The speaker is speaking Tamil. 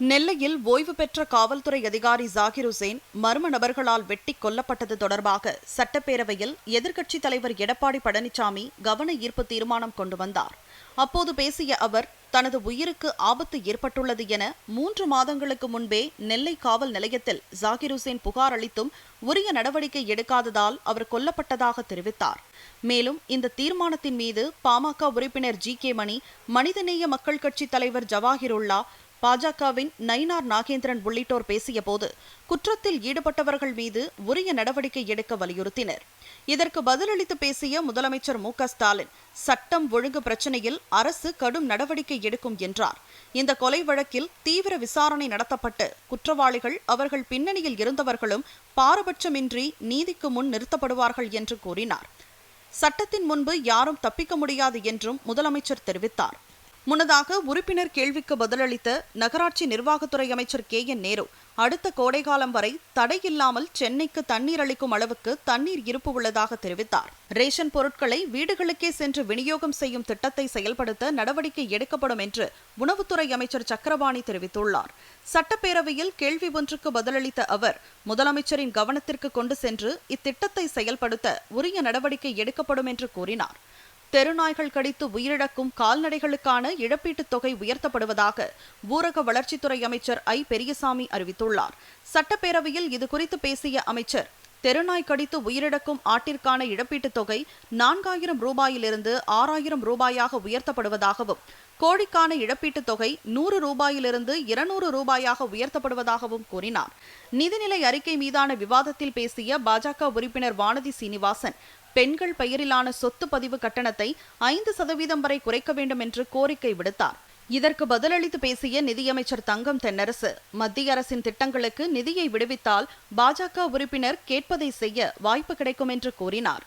நெல்லையில் ஓய்வு பெற்ற காவல்துறை அதிகாரி ஜாகிர் ஹுசேன் மர்ம நபர்களால் வெட்டி கொல்லப்பட்டது தொடர்பாக சட்டப்பேரவையில் எதிர்க்கட்சித் தலைவர் எடப்பாடி பழனிசாமி கவன ஈர்ப்பு தீர்மானம் கொண்டு வந்தார். அப்போது பேசிய அவர் தனது உயிருக்கு ஆபத்து ஏற்பட்டுள்ளது என மூன்று மாதங்களுக்கு முன்பே நெல்லை காவல் நிலையத்தில் ஜாகிர் ஹுசேன் புகார் அளித்தும் உரிய நடவடிக்கை எடுக்காததால் அவர் கொல்லப்பட்டதாக தெரிவித்தார். மேலும் இந்த தீர்மானத்தின் மீது பாமக உறுப்பினர் ஜி கே மணி மனிதநேய மக்கள் கட்சித் தலைவர் ஜவாஹிருல்லா பாஜகவின் நயினார் நாகேந்திரன் உள்ளிட்டோர் பேசியபோது குற்றத்தில் ஈடுபட்டவர்கள் மீது உரிய நடவடிக்கை எடுக்க வலியுறுத்தினர். இதற்கு பதிலளித்து பேசிய முதலமைச்சர் மு ஸ்டாலின் சட்டம் ஒழுங்கு பிரச்சினையில் அரசு கடும் நடவடிக்கை எடுக்கும் என்றார். இந்த கொலை வழக்கில் தீவிர விசாரணை நடத்தப்பட்டு குற்றவாளிகள் அவர்கள் பின்னணியில் இருந்தவர்களும் பாரபட்சமின்றி நீதிக்கு முன் நிறுத்தப்படுவார்கள் என்று கூறினார். சட்டத்தின் முன்பு யாரும் தப்பிக்க முடியாது என்றும் முதலமைச்சர் தெரிவித்தார். முன்னதாக உறுப்பினர் கேள்விக்கு பதிலளித்த நகராட்சி நிர்வாகத்துறை அமைச்சர் கே என் நேரு அடுத்த கோடைகாலம் வரை தடையில்லாமல் சென்னைக்கு தண்ணீர் அளிக்கும் அளவுக்கு தண்ணீர் இருப்பு உள்ளதாக தெரிவித்தார். ரேஷன் பொருட்களை வீடுகளுக்கே சென்று விநியோகம் செய்யும் திட்டத்தை செயல்படுத்த நடவடிக்கை எடுக்கப்படும் என்று உணவுத்துறை அமைச்சர் சக்கரபாணி தெரிவித்துள்ளார். சட்டப்பேரவையில் கேள்வி ஒன்றுக்கு பதிலளித்த அவர் முதலமைச்சரின் கவனத்திற்கு கொண்டு சென்று இத்திட்டத்தை செயல்படுத்த உரிய நடவடிக்கை எடுக்கப்படும் என்று கூறினார். தெருநாய்கள் கடித்து உயிரிழக்கும் கால்நடைகளுக்கான இழப்பீட்டுத் தொகை உயர்த்தப்படுவதாக ஊரக வளர்ச்சித்துறை அமைச்சர் ஐ. பெரியசாமி அறிவித்துள்ளார். சட்டப்பேரவையில் இதுகுறித்து பேசிய அமைச்சர் தெருநாய் கடித்து உயிரிழக்கும் ஆட்டிற்கான இழப்பீட்டுத் தொகை நான்காயிரம் ரூபாயிலிருந்து ஆறாயிரம் ரூபாயாக உயர்த்தப்படுவதாகவும் கோழிக்கான இழப்பீட்டுத் தொகை நூறு ரூபாயிலிருந்து இருநூறு ரூபாயாக உயர்த்தப்படுவதாகவும் கூறினார். நிதிநிலை அறிக்கை மீதான விவாதத்தில் பேசிய பாஜக உறுப்பினர் வானதி சீனிவாசன் பெண்கள் பெயரிலான சொத்து பதிவு கட்டணத்தை ஐந்து சதவீதம் வரை குறைக்க வேண்டும் என்று கோரிக்கை விடுத்தார். இதற்கு பதிலளித்து பேசிய நிதியமைச்சர் தங்கம் தென்னரசு மத்திய அரசின் திட்டங்களுக்கு நிதியை விடுவித்தால் பாஜக உறுப்பினர் கேட்பதை செய்ய வாய்ப்பு கிடைக்கும் என்று கூறினார்.